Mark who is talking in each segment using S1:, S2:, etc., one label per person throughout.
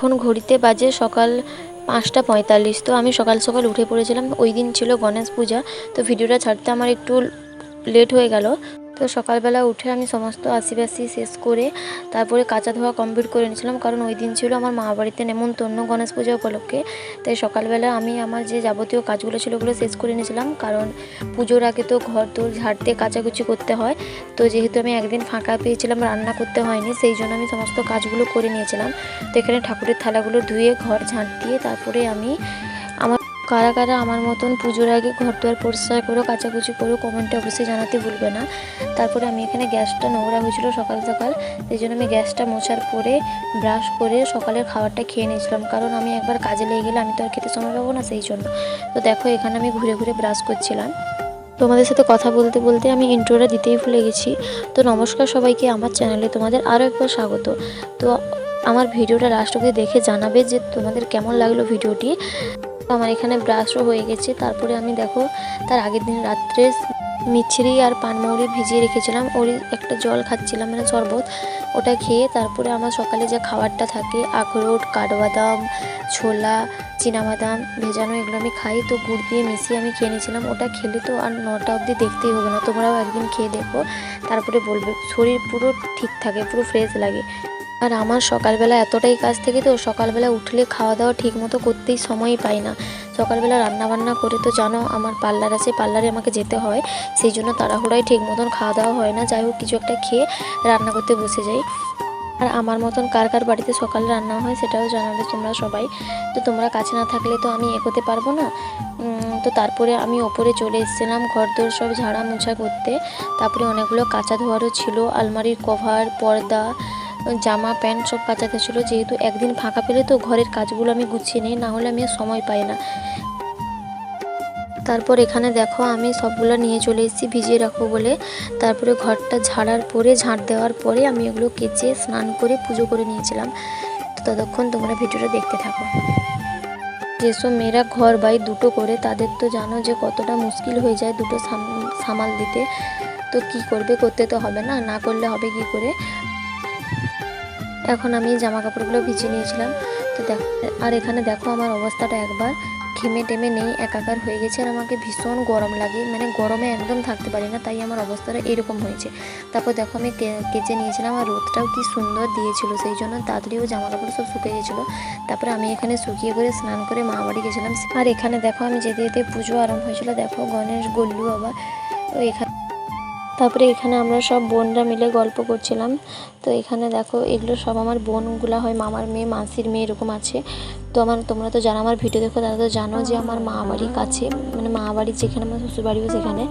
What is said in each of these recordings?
S1: এখন ঘড়িতে বাজে সকাল পাঁচটা পঁয়তাল্লিশ। তো আমি সকাল সকাল উঠে পড়েছিলাম। ওই দিন ছিল গণেশ পূজা। তো ভিডিওটা ছাড়তে আমার একটু লেট হয়ে গেল। তো সকালবেলা উঠে আমি সমস্ত আশিবাসি শেষ করে তারপরে কাঁচা ধোয়া কমপ্লিট করে নিয়েছিলাম। কারণ ওই দিন ছিল আমার মা বাড়িতে নেমন্তন্ন গণেশ পূজা উপলক্ষে। তাই সকালবেলা আমি আমার যে যাবতীয় কাজগুলো ছিল ওগুলো শেষ করে নিয়েছিলাম। কারণ পুজোর আগে তো ঘর দোর ঝাড়তে কাচাকুচি করতে হয়। তো যেহেতু আমি একদিন ফাঁকা পেয়েছিলাম, রান্না করতে হয়নি, সেই জন্য আমি সমস্ত কাজগুলো করে নিয়েছিলাম। তো এখানে ঠাকুরের থালাগুলো ধুয়ে ঘর ঝাঁট দিয়ে তারপরে আমি কারা কারা আমার মতন পুজোর আগে ঘর দুয়ার পরিষ্কার করো, কাচাকুচি করো কমেন্টে অবশ্যই জানাতে ভুলবে না। তারপরে আমি এখানে গ্যাসটা নোংরা হয়েছিল সকাল সকাল, সেই জন্য আমি গ্যাসটা মোছার পরে ব্রাশ করে সকালের খাবারটা খেয়ে নিয়েছিলাম। কারণ আমি একবার কাজে লেগে গেলে আমি তো আর খেতে সময় পাবো না সেই জন্য। তো দেখো, এখানে আমি ঘুরে ঘুরে ব্রাশ করছিলাম। তোমাদের সাথে কথা বলতে বলতে আমি ইন্ট্রোটা দিতেই ভুলে গেছি। তো নমস্কার সবাইকে, আমার চ্যানেলে তোমাদের আরও একবার স্বাগত। তো আমার ভিডিওটা লাস্ট অবধি দেখে জানাবে যে তোমাদের কেমন লাগল ভিডিওটি। আমার এখানে ব্রাশও হয়ে গেছে। তারপরে আমি দেখো, তার আগের দিন রাত্রে মিছরি আর পানমৌরি ভিজিয়ে রেখেছিলাম। ওরই একটা জল খাচ্ছিলাম মানে শরবত। ওটা খেয়ে তারপরে আমার সকালে যে খাবারটা থাকে, আখরোট, কাঠবাদাম, ছোলা, চীনাবাদাম, ভেজানো এগুলো আমি খাই। তো গুড় দিয়ে মিশিয়ে আমি খেয়ে নিয়েছিলাম। ওটা খেলে তো আর নটা অবধি দেখতেই হবে না। তোমরাও একদিন খেয়ে দেখো। তারপরে বলবে, শরীর পুরো ঠিক থাকে, পুরো ফ্রেশ লাগে। আর আমার সকালবেলা এতটাই কাজ থেকে তো সকালবেলা উঠলে খাওয়া দাওয়া ঠিক মতো করতেই সময়ই পাই না। সকালবেলা রান্না বান্না করে তো জানো আমার পার্লার আছে, পার্লারে আমাকে যেতে হয়। সেই জন্য তাড়াহুড়াই ঠিক মতন খাওয়া দাওয়া হয় না। যাই হোক, কিছু একটা খেয়ে রান্না করতে বসে যাই। আর আমার মতন কার কার বাড়িতে সকালে রান্না হয় সেটাও জানাবে তোমরা সবাই। তো তোমরা কাছে না থাকলে তো আমি এগোতে পারব না। তো তারপরে আমি ওপরে চলে এসেছিলাম ঘর দোর সব ঝাড়া মোছা করতে। তারপরে অনেকগুলো কাঁচা ধোয়ারও ছিল, আলমারির কভার, পর্দা জামা, প্যান্ট সব কাচাতে ছিল। যেহেতু একদিন ফাঁকা পেলে তো ঘরের কাজগুলো আমি গুছিয়ে নিই, না হলে আমি সময় পাই না। তারপর এখানে দেখো, আমি সবগুলো নিয়ে চলে এসেছি ভিজিয়ে রাখব বলে। তারপরে ঘরটা ঝাড়ার পরে, ঝাঁট দেওয়ার পরে আমি এগুলো কেচে স্নান করে পুজো করে নিয়েছিলাম। তো ততক্ষণ তোমরা ভিডিওটা দেখতে থাকো। যেসব মেয়েরা ঘর বাই দুটো করে, তাদের তো জানো যে কতটা মুশকিল হয়ে যায় দুটো সাম- সামাল দিতে। তো কি করবে, করতে তো হবে না না করলে হবে কি করে? এখন আমি জামা কাপড়গুলো ভিজিয়ে নিয়েছিলাম। তো দেখো, আর এখানে দেখো আমার অবস্থাটা একবার ঘেমে টেমে নেই, একাকার হয়ে গেছে, আর আমাকে ভীষণ গরম লাগে। মানে গরমে একদম থাকতে পারি না, তাই আমার অবস্থাটা এরকম হয়েছে। তারপর দেখো আমি কেচে নিয়েছিলাম, আর রোদটাও কি সুন্দর দিয়েছিল, সেই জন্য তাড়াতাড়িও জামা কাপড় সব শুকিয়ে গেছিল। তারপরে আমি এখানে শুকিয়ে করে স্নান করে মা বাড়ি গেছিলাম। আর এখানে দেখো আমি যেতে যেতে পুজো আরম্ভ হয়েছিল, দেখো গণেশ, গল্লু আবার এখানে তারপরে এখানে আমরা সব বোনরা মিলে গল্প করছিলাম। তো এখানে দেখো, এগুলো সব আমার বোনগুলা হয়, মামার মেয়ে, মাসির মেয়ে এরকম আছে। তো আমার, তোমরা তো জানো, আমার ভিডিও দেখো, তারা তো জানো যে আমার মা বাড়ির কাছে মানে মা বাড়ি যেখানে, আমার শ্বশুর বাড়িও সেখানে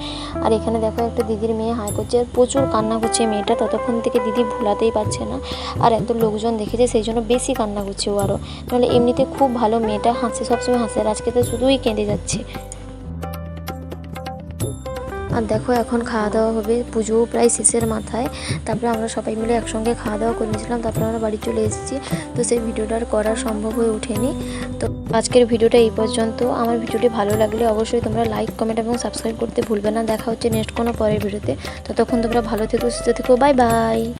S1: আর এখানে দেখো, একটা দিদির মেয়ে হাই করছে, আর প্রচুর কান্না করছে মেয়েটা। ততক্ষণ থেকে দিদি ভুলাতেই পারছে না। আর এত লোকজন দেখেছে, সেই জন্য বেশি কান্না করছে ও আরও নাহলে এমনিতে খুব ভালো মেয়েটা হাসে, সবসময় হাসে, আর আজকে তো শুধুই কেঁদে যাচ্ছে। আর দেখো, এখন খাওয়া দাওয়া হবে। পুজোও প্রায় শেষের মাথায়। তারপরে আমরা সবাই মিলে একসঙ্গে খাওয়া দাওয়া করে নিয়েছিলাম। তারপরে আমরা বাড়ি চলে এসেছি। তো সেই ভিডিওটা আর করা সম্ভব হয়ে ওঠেনি। তো আজকের ভিডিওটা এই পর্যন্ত। আমার ভিডিওটি ভালো লাগলে অবশ্যই তোমরা লাইক কমেন্ট এবং সাবস্ক্রাইব করতে ভুলবে না। দেখা হচ্ছে নেক্সট কোনো পরের ভিডিওতে। ততক্ষণ তোমরা ভালো থেকো, সুস্থ থেকো। Bye bye